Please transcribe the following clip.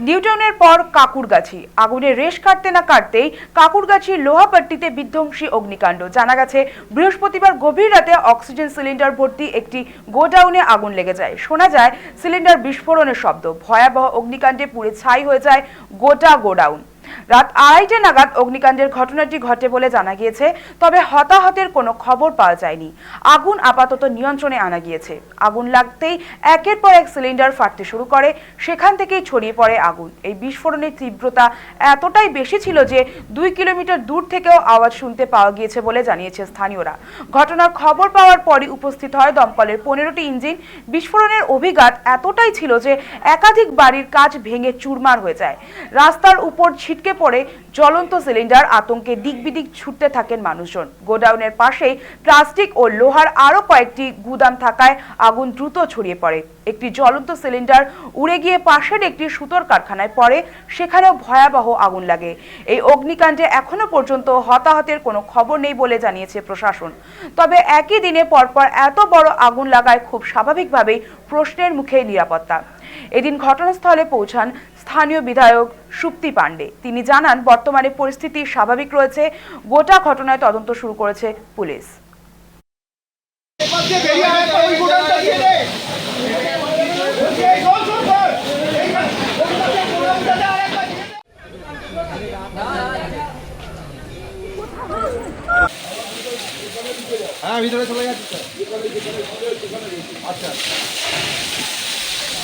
নিউটাউনের পর কাকুরগাছি। আগুনে রেশ কাটতে না কাটতেই কাকুরগাছির লোহাপট্টিতে বিধ্বংসী অগ্নিকাণ্ড। জানা গেছে, বৃহস্পতিবার গভীর রাতে অক্সিজেন সিলিন্ডার ভর্তি একটি গোডাউনে আগুন লেগে যায়। শোনা যায়, সিলিন্ডার বিস্ফোরণের শব্দ। ভয়াবহ অগ্নিকাণ্ডে পুড়ে ছাই হয়ে যায় গোটা গোডাউন। রাত আড়াইটে নাগাদ অগ্নিকাণ্ডের ঘটনাটি ঘটে বলে জানা গিয়েছে, তবে হতাহতের কোনো খবর পাওয়া যায়নি। আগুন আপাতত নিয়ন্ত্রণে আনা গিয়েছে। আগুন লাগতেই একের পর এক সিলিন্ডার ফাটতে শুরু করে, সেখান থেকেই ছড়িয়ে পড়ে আগুন। এই বিস্ফোরণের তীব্রতা এতটাই বেশি ছিল যে দুই কিলোমিটার দূর থেকেও আওয়াজ শুনতে পাওয়া গিয়েছে বলে জানিয়েছে স্থানীয়রা। ঘটনার খবর পাওয়ার পরই উপস্থিত হয় দমকলের পনেরোটি ইঞ্জিন। বিস্ফোরণের অভিঘাত এতটাই ছিল যে একাধিক বাড়ির কাজ ভেঙে চুরমার হয়ে যায়। রাস্তার উপর ছিটকে পড়ে জ্বলন্ত সিলিন্ডার আতঙ্কে দিকবিদিক ছুটতে থাকেন মানুষজন। গোডাউনের পাশেই প্লাস্টিক ও লোহার আরও কয়েকটি গুদাম থাকায় আগুন দ্রুত ছড়িয়ে পড়ে। একটি জ্বলন্ত সিলিন্ডার উড়ে গিয়ে পাশের একটি সুতোর কারখানায় পড়ে, সেখানেও ভয়াবহ আগুন লাগে। এই অগ্নিকাণ্ডে এখনও পর্যন্ত হতাহতের কোনো খবর নেই বলে জানিয়েছে প্রশাসন। তবে একই দিনে পরপর এত বড় আগুন লাগায় খুব স্বাভাবিকভাবেই প্রশ্নের মুখে নিরাপত্তা। এদিন ঘটনাস্থলে পৌঁছান স্থানীয় বিধায়ক সুপ্তি পাণ্ডে। তিনি জানান, বর্তমানে পরিস্থিতি স্বাভাবিক রয়েছে। গোটা ঘটনায় তদন্ত শুরু করেছে পুলিশ। হ্যাঁ ভিতরে চলে যাচ্ছে আচ্ছা